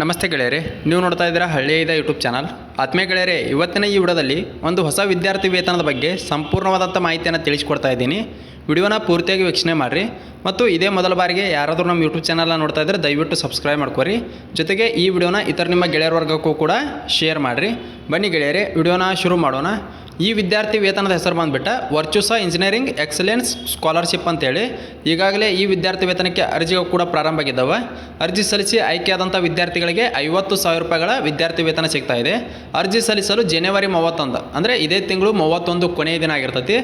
ನಮಸ್ತೆ ಗೆಳೆಯರೆ, ನೀವು ನೋಡ್ತಾ ಇದ್ದೀರಾ ಹಳ್ಳಿಯದ ಯೂಟ್ಯೂಬ್ ಚಾನಲ್. ಆತ್ಮೀಯ ಗೆಳೆಯರೆ, ಇವತ್ತಿನ ಈ ವಿಡಿಯೋದಲ್ಲಿ ಒಂದು ಹೊಸ ವಿದ್ಯಾರ್ಥಿ ವೇತನದ ಬಗ್ಗೆ ಸಂಪೂರ್ಣವಾದಂಥ ಮಾಹಿತಿಯನ್ನು ತಿಳಿಸ್ಕೊಡ್ತಾ ಇದ್ದೀನಿ. ವಿಡಿಯೋನ ಪೂರ್ತಿಯಾಗಿ ವೀಕ್ಷಣೆ ಮಾಡಿರಿ. ಮತ್ತು ಇದೇ ಮೊದಲ ಬಾರಿಗೆ ಯಾರಾದರೂ ನಮ್ಮ ಯೂಟ್ಯೂಬ್ ಚಾನಲ್ನ ನೋಡ್ತಾ ಇದ್ದರೆ ದಯವಿಟ್ಟು ಸಬ್ಸ್ಕ್ರೈಬ್ ಮಾಡ್ಕೊರಿ. ಜೊತೆಗೆ ಈ ವಿಡಿಯೋನ ಇತರ ನಿಮ್ಮ ಗೆಳೆಯರ ವರ್ಗಕ್ಕೂ ಕೂಡ ಶೇರ್ ಮಾಡಿರಿ. ಬನ್ನಿ ಗೆಳೆಯರೆ, ವಿಡಿಯೋನ ಶುರು ಮಾಡೋಣ. ಈ ವಿದ್ಯಾರ್ಥಿ ವೇತನದ ಹೆಸರು ಬಂದುಬಿಟ್ಟ ವರ್ಚುಸ ಇಂಜಿನಿಯರಿಂಗ್ ಎಕ್ಸಲೆನ್ಸ್ ಸ್ಕಾಲರ್ಶಿಪ್ ಅಂತೇಳಿ. ಈಗಾಗಲೇ ಈ ವಿದ್ಯಾರ್ಥಿ ವೇತನಕ್ಕೆ ಅರ್ಜಿಗಳು ಕೂಡ ಪ್ರಾರಂಭ ಆಗಿದ್ದಾವೆ. ಅರ್ಜಿ ಸಲ್ಲಿಸಿ ಆಯ್ಕೆಯಾದಂಥ ವಿದ್ಯಾರ್ಥಿಗಳಿಗೆ ಐವತ್ತು ಸಾವಿರ ರೂಪಾಯಿಗಳ ವಿದ್ಯಾರ್ಥಿ ವೇತನ ಸಿಗ್ತಾ ಇದೆ. ಅರ್ಜಿ ಸಲ್ಲಿಸಲು ಜನವರಿ ಮೂವತ್ತೊಂದು, ಅಂದರೆ ಇದೇ ತಿಂಗಳು ಮೂವತ್ತೊಂದು ಕೊನೆಯ ದಿನ ಆಗಿರ್ತೈತಿ.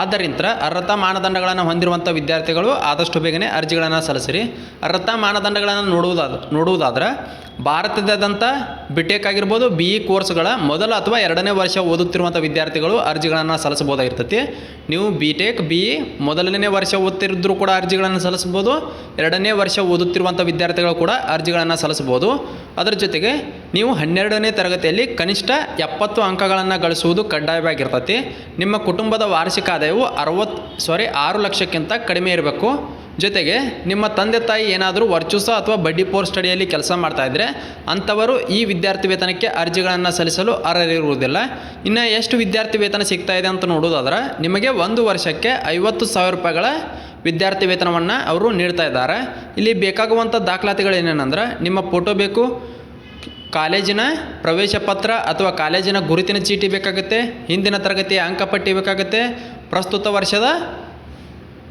ಆದ್ದರಿಂದ ಅರ್ಹತಾ ಮಾನದಂಡಗಳನ್ನು ಹೊಂದಿರುವಂಥ ವಿದ್ಯಾರ್ಥಿಗಳು ಆದಷ್ಟು ಬೇಗನೆ ಅರ್ಜಿಗಳನ್ನು ಸಲ್ಲಿಸಿರಿ. ಅರ್ಹತಾ ಮಾನದಂಡಗಳನ್ನು ನೋಡುವುದಾದ, ನೋಡುವುದಾದ್ರೆ ಭಾರತದಾದ್ಯಂತ ಬಿಟೆಕ್ ಆಗಿರ್ಬೋದು ಬಿ ಇ ಕೋರ್ಸ್ಗಳ ಮೊದಲ ಅಥವಾ ಎರಡನೇ ವರ್ಷ ಓದುತ್ತಿರುವಂಥ ವಿದ್ಯಾರ್ಥಿಗಳು ಅರ್ಜಿಗಳನ್ನು ಸಲ್ಲಿಸಬಹುದಾಗಿರ್ತೈತಿ. ನೀವು ಬಿ ಟೆಕ್ ಬಿ ಇ ಮೊದಲನೇ ವರ್ಷ ಓದ್ತಿರಿದ್ರು ಕೂಡ ಅರ್ಜಿಗಳನ್ನು ಸಲ್ಲಿಸ್ಬೋದು ಎರಡನೇ ವರ್ಷ ಓದುತ್ತಿರುವಂಥ ವಿದ್ಯಾರ್ಥಿಗಳು ಕೂಡ ಅರ್ಜಿಗಳನ್ನು ಸಲ್ಲಿಸ್ಬೋದು ಅದರ ಜೊತೆಗೆ ನೀವು ಹನ್ನೆರಡನೇ ತರಗತಿಯಲ್ಲಿ ಕನಿಷ್ಠ ಎಪ್ಪತ್ತು ಅಂಕಗಳನ್ನು ಗಳಿಸುವುದು ಕಡ್ಡಾಯವಾಗಿರ್ತೈತಿ. ನಿಮ್ಮ ಕುಟುಂಬದ ವಾರ್ಷಿಕ ಆದಾಯವು ಅರವತ್ತು ಸಾರಿ ಆರು ಲಕ್ಷಕ್ಕಿಂತ ಕಡಿಮೆ ಇರಬೇಕು. ಜೊತೆಗೆ ನಿಮ್ಮ ತಂದೆ ತಾಯಿ ಏನಾದರೂ ವರ್ಚುಸ ಅಥವಾ ಬಡ್ಡಿ ಪೋರ್ ಸ್ಟಡಿಯಲ್ಲಿ ಕೆಲಸ ಮಾಡ್ತಾ ಇದ್ದರೆ ಅಂಥವರು ಈ ವಿದ್ಯಾರ್ಥಿ ವೇತನಕ್ಕೆ ಅರ್ಜಿಗಳನ್ನು ಸಲ್ಲಿಸಲು ಅರ್ಹರಿರುವುದಿಲ್ಲ. ಇನ್ನು ಎಷ್ಟು ವಿದ್ಯಾರ್ಥಿ ವೇತನ ಸಿಗ್ತಾ ಇದೆ ಅಂತ ನೋಡೋದಾದ್ರೆ ನಿಮಗೆ ಒಂದು ವರ್ಷಕ್ಕೆ ಐವತ್ತು ಸಾವಿರ ರೂಪಾಯಿಗಳ ವಿದ್ಯಾರ್ಥಿ ವೇತನವನ್ನು ಅವರು ನೀಡ್ತಾ ಇದ್ದಾರೆ. ಇಲ್ಲಿ ಬೇಕಾಗುವಂಥ ದಾಖಲಾತಿಗಳು ಏನೇನಂದ್ರೆ ನಿಮ್ಮ ಫೋಟೋ ಬೇಕು, ಕಾಲೇಜಿನ ಪ್ರವೇಶ ಪತ್ರ ಅಥವಾ ಕಾಲೇಜಿನ ಗುರುತಿನ ಚೀಟಿ ಬೇಕಾಗುತ್ತೆ, ಹಿಂದಿನ ತರಗತಿಯ ಅಂಕಪಟ್ಟಿ ಬೇಕಾಗುತ್ತೆ, ಪ್ರಸ್ತುತ ವರ್ಷದ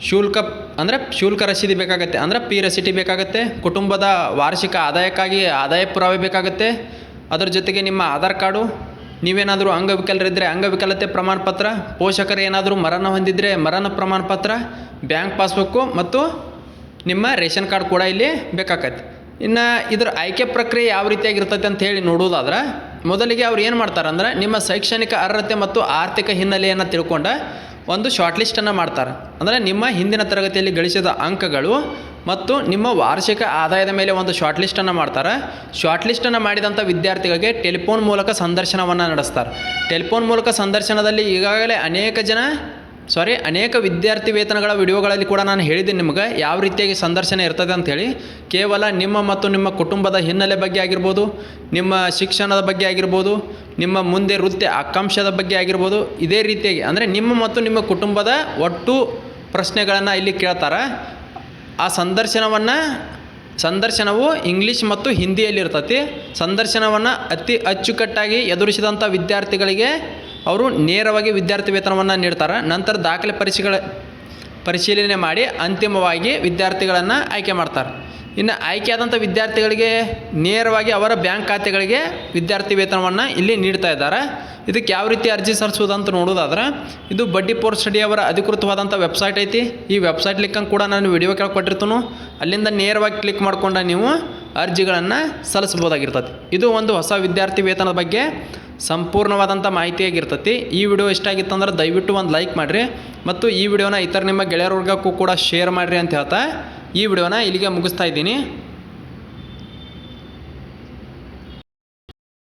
ಶುಲ್ಕ ಅಂದರೆ ಶುಲ್ಕ ರಸೀದಿ ಬೇಕಾಗುತ್ತೆ ಅಂದರೆ ಪಿ ರಸೀಟಿ ಬೇಕಾಗುತ್ತೆ, ಕುಟುಂಬದ ವಾರ್ಷಿಕ ಆದಾಯಕ್ಕಾಗಿ ಆದಾಯ ಪುರಾವೆ ಬೇಕಾಗುತ್ತೆ. ಅದರ ಜೊತೆಗೆ ನಿಮ್ಮ ಆಧಾರ್ ಕಾರ್ಡು, ನೀವೇನಾದರೂ ಅಂಗವಿಕಲರಿದ್ದರೆ ಅಂಗವಿಕಲತೆ ಪ್ರಮಾಣ ಪತ್ರ ಪೋಷಕರು ಏನಾದರೂ ಮರಣ ಹೊಂದಿದರೆ ಮರಣ ಪ್ರಮಾಣ ಪತ್ರ ಬ್ಯಾಂಕ್ ಪಾಸ್ಬುಕ್ಕು ಮತ್ತು ನಿಮ್ಮ ರೇಷನ್ ಕಾರ್ಡ್ ಕೂಡ ಇಲ್ಲಿ ಬೇಕಾಗತ್ತೆ. ಇನ್ನು ಇದರ ಆಯ್ಕೆ ಪ್ರಕ್ರಿಯೆ ಯಾವ ರೀತಿಯಾಗಿರ್ತೈತೆ ಅಂತ ಹೇಳಿ ನೋಡೋದಾದ್ರೆ ಮೊದಲಿಗೆ ಅವ್ರು ಏನು ಮಾಡ್ತಾರೆ ಅಂದ್ರೆ ನಿಮ್ಮ ಶೈಕ್ಷಣಿಕ ಅರ್ಹತೆ ಮತ್ತು ಆರ್ಥಿಕ ಹಿನ್ನೆಲೆಯನ್ನು ತಿಳ್ಕೊಂಡ ಒಂದು ಶಾರ್ಟ್ ಲಿಸ್ಟನ್ನು ಮಾಡ್ತಾರೆ. ಅಂದರೆ ನಿಮ್ಮ ಹಿಂದಿನ ತರಗತಿಯಲ್ಲಿ ಗಳಿಸಿದ ಅಂಕಗಳು ಮತ್ತು ನಿಮ್ಮ ವಾರ್ಷಿಕ ಆದಾಯದ ಮೇಲೆ ಒಂದು ಶಾರ್ಟ್ ಲಿಸ್ಟನ್ನು ಮಾಡ್ತಾರೆ. ಶಾರ್ಟ್ ಲಿಸ್ಟನ್ನು ಮಾಡಿದಂಥ ವಿದ್ಯಾರ್ಥಿಗಳಿಗೆ ಟೆಲಿಫೋನ್ ಮೂಲಕ ಸಂದರ್ಶನವನ್ನು ನಡೆಸ್ತಾರೆ. ಟೆಲಿಫೋನ್ ಮೂಲಕ ಸಂದರ್ಶನದಲ್ಲಿ ಈಗಾಗಲೇ ಅನೇಕ ಜನ ಸಾರಿ ಅನೇಕ ವಿದ್ಯಾರ್ಥಿ ವೇತನಗಳ ವಿಡಿಯೋಗಳಲ್ಲಿ ಕೂಡ ನಾನು ಹೇಳಿದ್ದೀನಿ ನಿಮಗೆ ಯಾವ ರೀತಿಯಾಗಿ ಸಂದರ್ಶನ ಇರ್ತದೆ ಅಂಥೇಳಿ. ಕೇವಲ ನಿಮ್ಮ ಮತ್ತು ನಿಮ್ಮ ಕುಟುಂಬದ ಹಿನ್ನೆಲೆ ಬಗ್ಗೆ ಆಗಿರ್ಬೋದು, ನಿಮ್ಮ ಶಿಕ್ಷಣದ ಬಗ್ಗೆ ಆಗಿರ್ಬೋದು, ನಿಮ್ಮ ಮುಂದೆ ವೃತ್ತಿ ಆಕಾಂಕ್ಷದ ಬಗ್ಗೆ ಆಗಿರ್ಬೋದು, ಇದೇ ರೀತಿಯಾಗಿ ಅಂದರೆ ನಿಮ್ಮ ಮತ್ತು ನಿಮ್ಮ ಕುಟುಂಬದ ಒಟ್ಟು ಪ್ರಶ್ನೆಗಳನ್ನು ಇಲ್ಲಿ ಕೇಳ್ತಾರೆ. ಆ ಸಂದರ್ಶನವನ್ನು, ಸಂದರ್ಶನವು ಇಂಗ್ಲೀಷ್ ಮತ್ತು ಹಿಂದಿಯಲ್ಲಿ ಇರ್ತೈತಿ ಸಂದರ್ಶನವನ್ನು ಅತಿ ಅಚ್ಚುಕಟ್ಟಾಗಿ ಎದುರಿಸಿದಂಥ ವಿದ್ಯಾರ್ಥಿಗಳಿಗೆ ಅವರು ನೇರವಾಗಿ ವಿದ್ಯಾರ್ಥಿ ವೇತನವನ್ನು ನೀಡ್ತಾರೆ. ನಂತರ ದಾಖಲೆ ಪರೀಕ್ಷೆಗಳ ಪರಿಶೀಲನೆ ಮಾಡಿ ಅಂತಿಮವಾಗಿ ವಿದ್ಯಾರ್ಥಿಗಳನ್ನು ಆಯ್ಕೆ ಮಾಡ್ತಾರೆ. ಇನ್ನು ಆಯ್ಕೆಯಾದಂಥ ವಿದ್ಯಾರ್ಥಿಗಳಿಗೆ ನೇರವಾಗಿ ಅವರ ಬ್ಯಾಂಕ್ ಖಾತೆಗಳಿಗೆ ವಿದ್ಯಾರ್ಥಿ ವೇತನವನ್ನು ಇಲ್ಲಿ ನೀಡ್ತಾ ಇದ್ದಾರೆ. ಇದಕ್ಕೆ ಯಾವ ರೀತಿ ಅರ್ಜಿ ಸಲ್ಲಿಸೋದು ಅಂತ ನೋಡೋದಾದ್ರೆ ಇದು ಬಡ್ಡಿ ಪೋರ್ ಸ್ಟಡಿ ಅವರ ಅಧಿಕೃತವಾದಂಥ ವೆಬ್ಸೈಟ್ ಐತಿ. ಈ ವೆಬ್ಸೈಟ್ ಲಿಂಕನ್ನು ಕೂಡ ನಾನು ವಿಡಿಯೋ ಕೇಳಿಕೊಟ್ಟಿರ್ತೀನಿ ಅಲ್ಲಿಂದ ನೇರವಾಗಿ ಕ್ಲಿಕ್ ಮಾಡ್ಕೊಂಡ ನೀವು ಅರ್ಜಿಗಳನ್ನು ಸಲ್ಲಿಸ್ಬೋದಾಗಿರ್ತದೆ ಇದು ಒಂದು ಹೊಸ ವಿದ್ಯಾರ್ಥಿ ವೇತನದ ಬಗ್ಗೆ ಸಂಪೂರ್ಣವಾದಂಥ ಮಾಹಿತಿಯಾಗಿರ್ತತಿ ಈ ವಿಡಿಯೋ ಇಷ್ಟ ಆಗಿತ್ತಂದ್ರೆ ದಯವಿಟ್ಟು ಒಂದು ಲೈಕ್ ಮಾಡಿರಿ ಮತ್ತು ಈ ವಿಡಿಯೋನ ಇತರ ನಿಮ್ಮ ಗೆಳೆಯರ ವರ್ಗಕ್ಕೂ ಕೂಡ ಶೇರ್ ಮಾಡಿರಿ ಅಂತ ಹೇಳ್ತಾ ಈ ವಿಡಿಯೋನ ಇಲ್ಲಿಗೆ ಮುಗಿಸ್ತಾ ಇದ್ದೀನಿ.